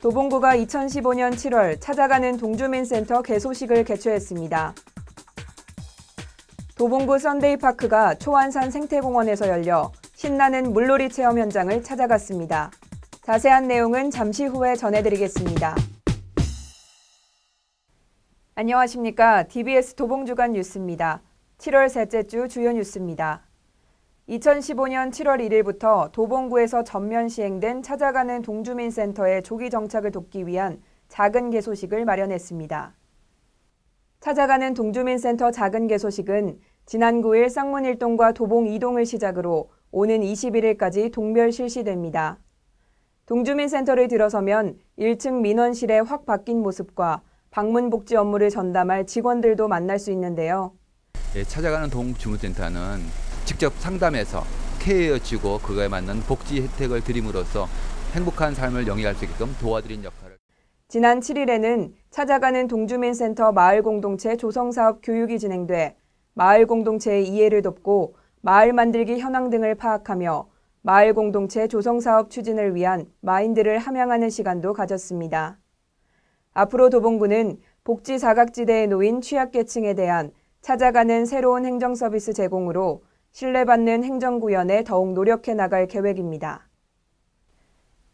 도봉구가 2015년 7월 찾아가는 동주민센터 개소식을 개최했습니다. 도봉구 썬데이파크가 초안산 생태공원에서 열려 신나는 물놀이 체험 현장을 찾아갔습니다. 자세한 내용은 잠시 후에 전해드리겠습니다. 안녕하십니까. DBS 도봉주간 뉴스입니다. 7월 셋째 주 주요 뉴스입니다. 2015년 7월 1일부터 도봉구에서 전면 시행된 찾아가는 동주민 센터의 조기 정착을 돕기 위한 작은 개소식을 마련했습니다. 찾아가는 동주민 센터 작은 개소식은 지난 9일 쌍문 1동과 도봉 2동을 시작으로 오는 21일까지 동별 실시됩니다. 동주민 센터를 들어서면 1층 민원실에 확 바뀐 모습과 방문 복지 업무를 전담할 직원들도 만날 수 있는데요. 예, 찾아가는 동주민센터는 직접 상담해서 케어해주고 그거에 맞는 복지 혜택을 드림으로써 행복한 삶을 영위할 수 있게끔 도와드린 역할을 지난 7일에는 찾아가는 동주민센터 마을 공동체 조성 사업 교육이 진행돼 마을 공동체의 이해를 돕고 마을 만들기 현황 등을 파악하며 마을 공동체 조성 사업 추진을 위한 마인드를 함양하는 시간도 가졌습니다. 앞으로 도봉구는 복지 사각지대에 놓인 취약계층에 대한 찾아가는 새로운 행정 서비스 제공으로 신뢰받는 행정구현에 더욱 노력해 나갈 계획입니다.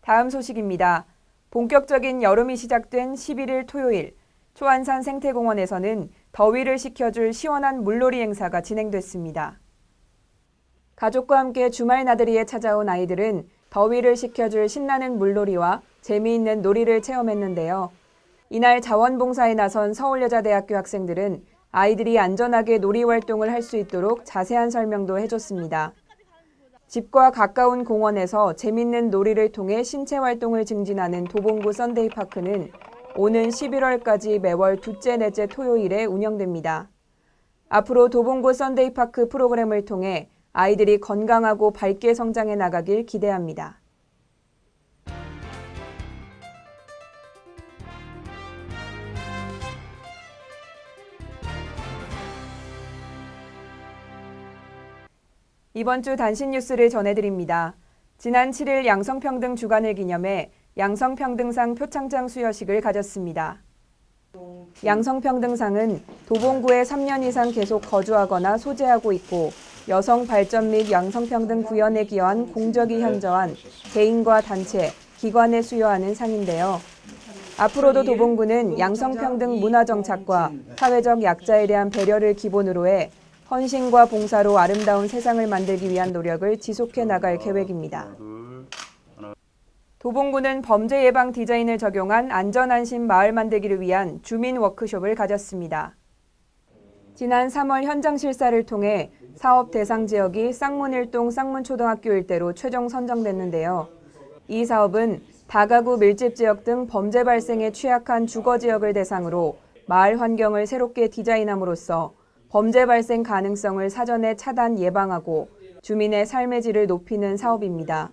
다음 소식입니다. 본격적인 여름이 시작된 11일 토요일, 초안산 생태공원에서는 더위를 식혀줄 시원한 물놀이 행사가 진행됐습니다. 가족과 함께 주말 나들이에 찾아온 아이들은 더위를 식혀줄 신나는 물놀이와 재미있는 놀이를 체험했는데요. 이날 자원봉사에 나선 서울여자대학교 학생들은 아이들이 안전하게 놀이 활동을 할 수 있도록 자세한 설명도 해줬습니다. 집과 가까운 공원에서 재밌는 놀이를 통해 신체 활동을 증진하는 도봉구 썬데이 파크는 오는 11월까지 매월 둘째, 넷째 토요일에 운영됩니다. 앞으로 도봉구 썬데이 파크 프로그램을 통해 아이들이 건강하고 밝게 성장해 나가길 기대합니다. 이번 주 단신 뉴스를 전해드립니다. 지난 7일 양성평등 주간을 기념해 양성평등상 표창장 수여식을 가졌습니다. 양성평등상은 도봉구에 3년 이상 계속 거주하거나 소재하고 있고 여성 발전 및 양성평등 구현에 기여한 공적이 현저한 개인과 단체, 기관에 수여하는 상인데요. 앞으로도 도봉구는 양성평등 문화 정착과 사회적 약자에 대한 배려를 기본으로 해 헌신과 봉사로 아름다운 세상을 만들기 위한 노력을 지속해 나갈 계획입니다. 도봉구는 범죄 예방 디자인을 적용한 안전안심 마을 만들기를 위한 주민 워크숍을 가졌습니다. 지난 3월 현장 실사를 통해 사업 대상 지역이 쌍문 1동 쌍문초등학교 일대로 최종 선정됐는데요. 이 사업은 다가구 밀집 지역 등 범죄 발생에 취약한 주거 지역을 대상으로 마을 환경을 새롭게 디자인함으로써 범죄 발생 가능성을 사전에 차단 예방하고 주민의 삶의 질을 높이는 사업입니다.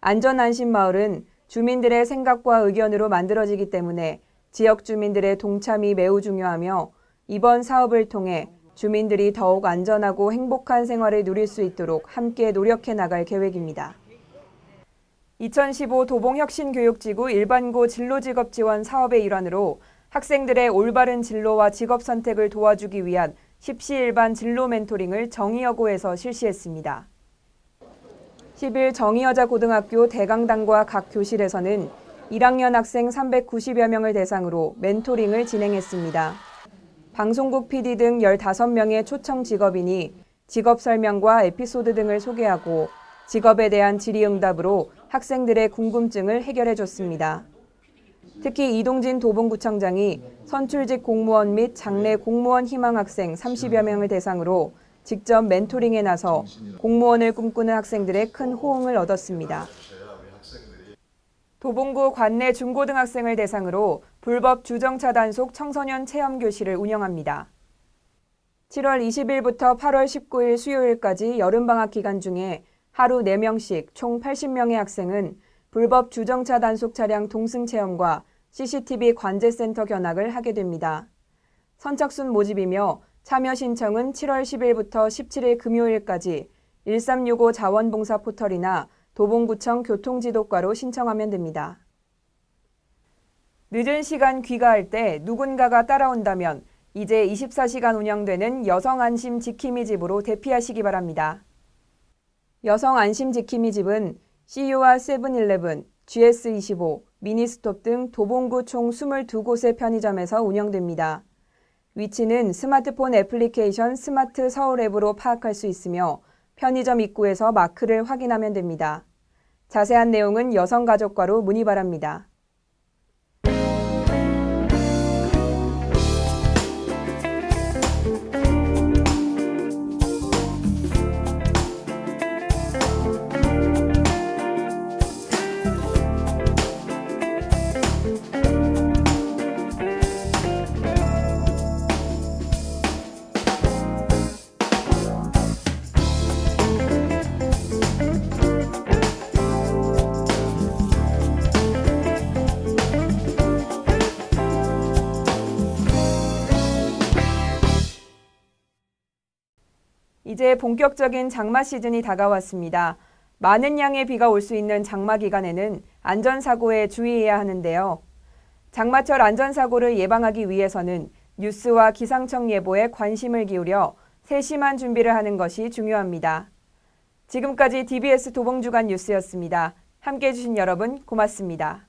안전안심마을은 주민들의 생각과 의견으로 만들어지기 때문에 지역 주민들의 동참이 매우 중요하며 이번 사업을 통해 주민들이 더욱 안전하고 행복한 생활을 누릴 수 있도록 함께 노력해 나갈 계획입니다. 2015 도봉혁신교육지구 일반고 진로직업 지원 사업의 일환으로 학생들의 올바른 진로와 직업 선택을 도와주기 위한 십시일반 진로 멘토링을 정의여고에서 실시했습니다. 10일 정의여자고등학교 대강당과 각 교실에서는 1학년 학생 390여 명을 대상으로 멘토링을 진행했습니다. 방송국 PD 등 15명의 초청 직업인이 직업 설명과 에피소드 등을 소개하고 직업에 대한 질의응답으로 학생들의 궁금증을 해결해 줬습니다. 특히 이동진 도봉구청장이 선출직 공무원 및 장래 공무원 희망 학생 30여 명을 대상으로 직접 멘토링에 나서 공무원을 꿈꾸는 학생들의 큰 호응을 얻었습니다. 도봉구 관내 중고등학생을 대상으로 불법 주정차 단속 청소년 체험 교실을 운영합니다. 7월 20일부터 8월 19일 수요일까지 여름방학 기간 중에 하루 4명씩 총 80명의 학생은 불법 주정차 단속 차량 동승 체험과 CCTV 관제센터 견학을 하게 됩니다. 선착순 모집이며 참여 신청은 7월 10일부터 17일 금요일까지 1365 자원봉사 포털이나 도봉구청 교통지도과로 신청하면 됩니다. 늦은 시간 귀가할 때 누군가가 따라온다면 이제 24시간 운영되는 여성 안심 지킴이 집으로 대피하시기 바랍니다. 여성 안심 지킴이 집은 CU와 세븐일레븐, GS25, 미니스톱 등 도봉구 총 22곳의 편의점에서 운영됩니다. 위치는 스마트폰 애플리케이션 스마트 서울 앱으로 파악할 수 있으며 편의점 입구에서 마크를 확인하면 됩니다. 자세한 내용은 여성가족과로 문의 바랍니다. 이제 본격적인 장마 시즌이 다가왔습니다. 많은 양의 비가 올 수 있는 장마 기간에는 안전사고에 주의해야 하는데요. 장마철 안전사고를 예방하기 위해서는 뉴스와 기상청 예보에 관심을 기울여 세심한 준비를 하는 것이 중요합니다. 지금까지 DBS 도봉주간 뉴스였습니다. 함께 해주신 여러분 고맙습니다.